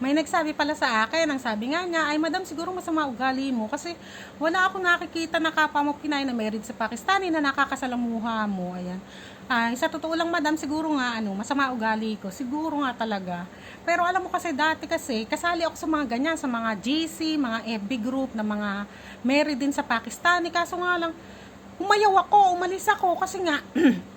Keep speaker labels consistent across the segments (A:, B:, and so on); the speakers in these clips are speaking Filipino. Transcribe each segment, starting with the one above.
A: May nagsabi pala sa akin, ang sabi nga niya, ay madam siguro masama ugali mo kasi wala akong nakikita na kapwa na married sa Pakistani na nakakasalamuha mo. Ayan. Ay, sa totoo lang madam, siguro nga ano, masama ugali ko. Siguro nga talaga. Pero alam mo kasi dati kasi, kasali ako sa mga ganyan, sa mga GC, mga FB group na mga married din sa Pakistani. Kaso nga lang, umayaw ako, umalis ako kasi nga,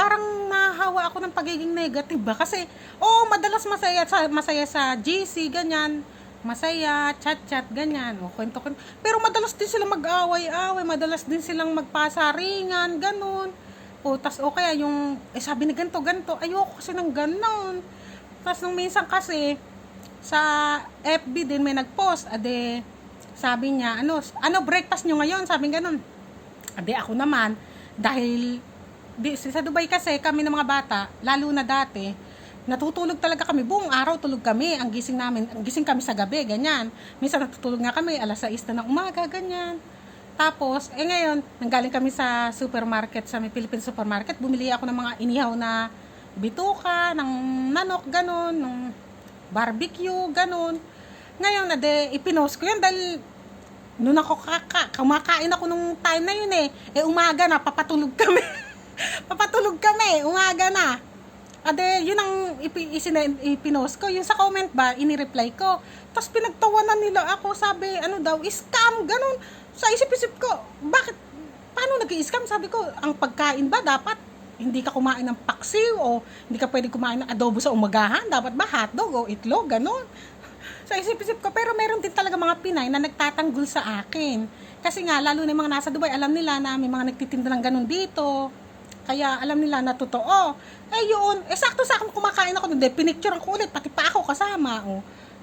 A: parang nahawa ako ng pagiging negative ba? Kasi oh madalas masaya sa masaya sa GC ganyan. Masaya chat chat ganyan. O kwento kwento pero madalas din sila mag-away-away madalas din silang magpasaringan ganun. O tas o kaya yung eh sabi ni ganto ganto ayoko kasi ng ganon. Tas nung minsan kasi sa FB din may nag-post ade sabi niya ano ano breakfast nyo ngayon? Sabi ganun. Ade ako naman dahil di, sa Dubai kasi kami ng mga bata, lalo na dati, natutulog talaga kami. Buong araw tulog kami. Ang gising namin, ang gising kami sa gabi, ganyan. Minsan natutulog nga kami, alas 6 na ng umaga, ganyan. Tapos, eh ngayon, nanggaling kami sa supermarket, sa may Philippine supermarket, bumili ako ng mga inihaw na bituka, ng manok, ganun, ng barbecue, ganun. Ngayon, na ipinost ko yan dahil noon ako kaka, kumakain ako nung time na yun eh. Eh umaga na, papatulog kami. papatulog kami, umaga na. Ade, yun ang ipi, ipinost ko. Yung sa comment ba, inireply ko. Tapos pinagtawanan nila ako, sabi, ano daw, scam, ganun. Sa isip-isip ko, bakit, paano nag scam Sabi ko, ang pagkain ba dapat hindi ka kumain ng paksiw o hindi ka pwede kumain ng adobo sa umagahan. Dapat ba hotdog o itlog, ganun. So isip-isip ko, pero meron din talaga mga Pinay na nagtatanggol sa akin. Kasi nga, lalo na yung mga nasa Dubai, alam nila na may mga nagtitinda ng ganun dito. Kaya alam nila na totoo. Eh yun, eh sa akin kumakain ako doon, pinicture ko ulit, pati pa ako kasama. Oh.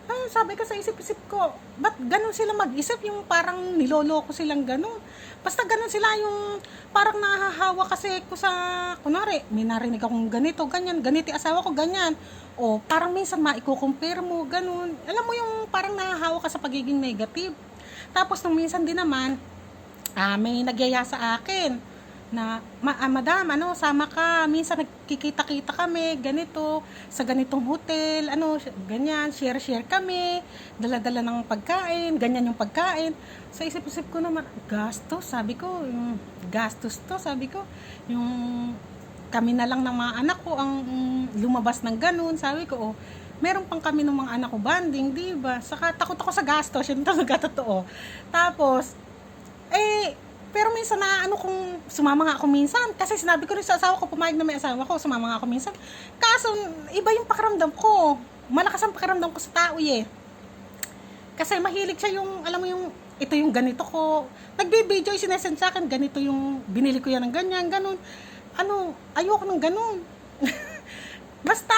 A: Ay, sabi ko sa isip-isip ko, ba't ganun sila mag-isip? Yung parang niloloko silang ganun. Basta ganun sila yung parang nahahawa kasi ko sa, kunwari, may narinig akong ganito, ganyan, ganito yung asawa ko, ganyan. O parang minsan maiko-compare mo, ganun. Alam mo yung parang nahahawa ka sa pagiging negative. Tapos nung minsan din naman, ah, may nagyaya sa akin na ma, ah, madam ano sama ka. Minsan nagkikita-kita kami ganito sa ganitong hotel ano ganyan share share kami dala-dala ng pagkain ganyan yung pagkain. Sa isip-isip ko naman gastos sabi ko yung gastos to sabi ko. Yung kami na lang ng mga anak ko ang lumabas ng ganun sabi ko oh meron pang kami ng mga anak ko banding di ba? Saka takot ako sa gastos yun talaga totoo. Tapos pero minsan na ano kung sumama nga ako minsan kasi sinabi ko rin sa asawa ko pumayag na may asawa ko sumama nga ako minsan. Kaso iba yung pakiramdam ko. Malakas ang pakiramdam ko sa tao eh. Kasi mahilig siya yung alam mo yung ito yung ganito ko. Nagbe-video yung sinesend sa akin ganito yung binili ko yan ng ganyan ganun. Ano ayoko ng ganun. Basta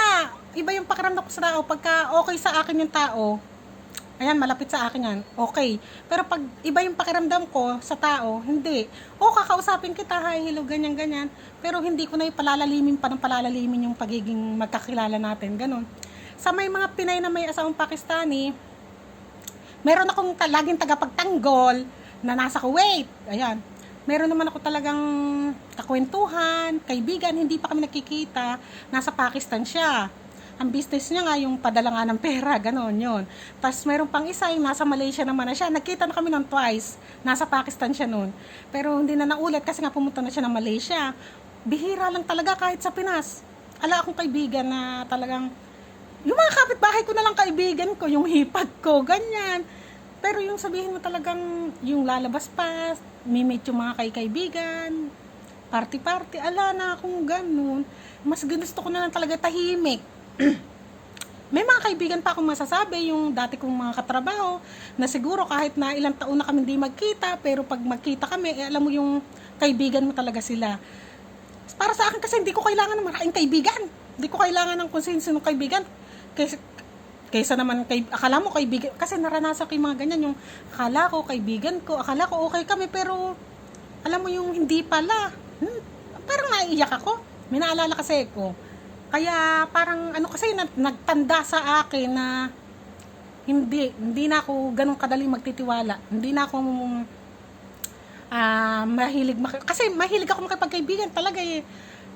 A: iba yung pakiramdam ko sa tao. Pagka okay sa akin yung tao Ayan, malapit sa akin yan. Okay. Pero pag iba yung pakiramdam ko sa tao, hindi. O, kakausapin kita, hi, hello, ganyan, ganyan. Pero hindi ko na yung palalalimin pa ng palalalimin yung pagiging magkakilala natin. Ganon. Sa may mga Pinay na may asawang Pakistani, meron akong ta- laging tagapagtanggol na nasa Kuwait. Ayan. Meron naman ako talagang kakwentuhan, kaibigan, hindi pa kami nakikita. Nasa Pakistan siya ang business niya nga yung padala nga ng pera, gano'n yun. Tapos meron pang isa yung nasa Malaysia naman na siya. Nagkita na kami ng twice. Nasa Pakistan siya noon. Pero hindi na naulit kasi nga pumunta na siya ng Malaysia. Bihira lang talaga kahit sa Pinas. Ala akong kaibigan na talagang yung mga kapitbahay ko na lang kaibigan ko, yung hipag ko, ganyan. Pero yung sabihin mo talagang yung lalabas pa, mimit yung mga kay-kaibigan, party-party, ala na akong ganun. Mas gusto ko na lang talaga tahimik may mga kaibigan pa akong masasabi, yung dati kong mga katrabaho, na siguro kahit na ilang taon na kami hindi magkita, pero pag magkita kami, eh, alam mo yung kaibigan mo talaga sila. Para sa akin kasi hindi ko kailangan ng maraming kaibigan. Hindi ko kailangan ng kung sino kaibigan. Kaysa, kaysa naman, kay, akala mo kaibigan, kasi naranasan ko yung mga ganyan, yung akala ko kaibigan ko, akala ko okay kami, pero alam mo yung hindi pala. Hmm, parang naiiyak ako. May naalala kasi ko kaya parang ano kasi nag, nagtanda sa akin na hindi hindi na ako ganun kadali magtitiwala. Hindi na ako uh, mahilig mak- kasi mahilig ako makipagkaibigan talaga eh.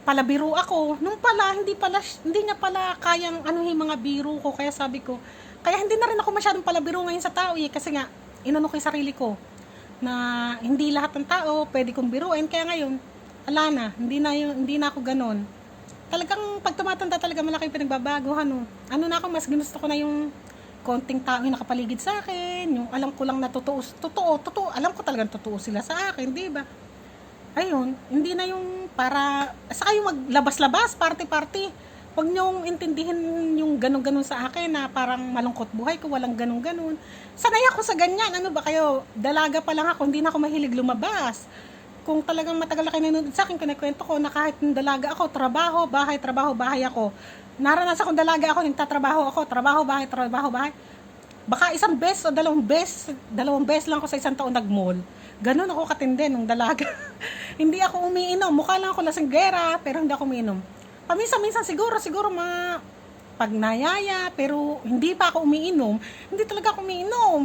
A: palabiro ako. Nung pala, hindi pala, hindi niya pala kayang ano yung mga biro ko. Kaya sabi ko, kaya hindi na rin ako masyadong palabiro ngayon sa tao eh. Kasi nga, inano ko yung sarili ko na hindi lahat ng tao pwede kong biruin. Kaya ngayon, ala na, hindi na, yung, hindi na ako ganon. Talagang pag tumatanda talaga malaki yung pinagbabago. Ano, ano na ako, mas ginusto ko na yung konting tao yung nakapaligid sa akin, yung alam ko lang na totoo, totoo, totoo, alam ko talagang totoo sila sa akin, di ba? Ayun, hindi na yung para, saka yung maglabas-labas, party-party. Huwag niyong intindihin yung ganun-ganun sa akin na parang malungkot buhay ko, walang ganun-ganun. Sanay ako sa ganyan, ano ba kayo, dalaga pa lang ako, hindi na ako mahilig lumabas. Kung talagang matagal na kayo nanonood sa akin, kinikwento ko na kahit yung dalaga ako, trabaho, bahay, trabaho, bahay ako. Naranasan kong dalaga ako, nagtatrabaho ako, trabaho, bahay, trabaho, bahay. Baka isang beses o dalawang beses, dalawang beses lang ako sa isang taon nag-mall. Ganon ako katindi nung dalaga. hindi ako umiinom. Mukha lang ako lasinggera, pero hindi ako umiinom. Paminsan-minsan siguro, siguro mga pag nayaya, pero hindi pa ako umiinom. Hindi talaga ako umiinom.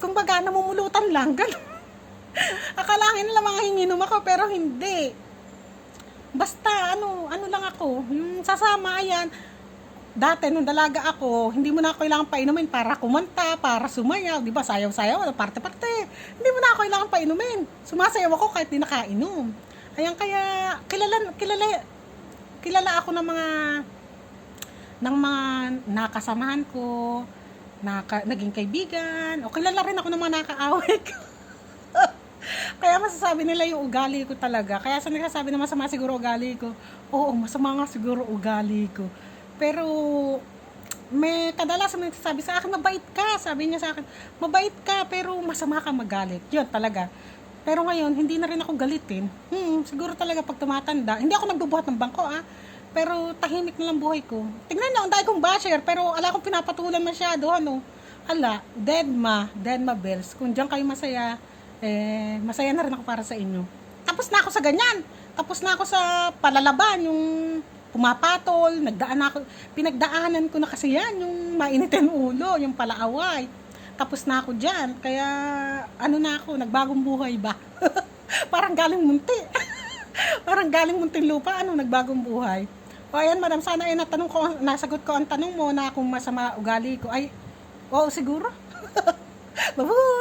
A: Kumbaga, namumulutan lang. Ganon. Akalain nila mga hinginom ako, pero hindi. Basta, ano, ano lang ako, yung sasama, ayan, dati nung dalaga ako, hindi mo na ako kailangan painumin para kumanta, para sumayaw, di ba? Sayaw-sayaw, parte-parte. Hindi mo na ako kailangan painumin. Sumasayaw ako kahit di nakainom. Ayan kaya kilala kilala kilala ako ng mga ng mga nakasamahan ko, naka, naging kaibigan, o kilala rin ako ng mga nakaaway ko. Kaya masasabi nila yung ugali ko talaga. Kaya sa nagsasabi na masama siguro ugali ko, oo, masama nga siguro ugali ko. Pero may kadalasan may sabi sa akin, mabait ka. Sabi niya sa akin, mabait ka, pero masama ka magalit. Yun talaga. Pero ngayon, hindi na rin ako galitin. Hmm, siguro talaga pag tumatanda, hindi ako nagbubuhat ng bangko ah. Pero tahimik na lang buhay ko. Tingnan niyo, ang dahil kong basher, pero ala kong pinapatulan masyado, ano. Ala, dead ma, dead ma bells. Kung diyan kayo masaya, eh, masaya na rin ako para sa inyo. Tapos na ako sa ganyan. Tapos na ako sa palalaban, yung pumapatol, nagdaan na ako, pinagdaanan ko na kasi yan, yung mainitin ulo, yung palaaway. Tapos na ako dyan, kaya ano na ako, nagbagong buhay ba? Parang galing munti. Parang galing munting lupa, ano, nagbagong buhay. O ayan, madam, sana ay natanong ko, nasagot ko ang tanong mo na kung masama ugali ko. Ay, oo, siguro. Babuy!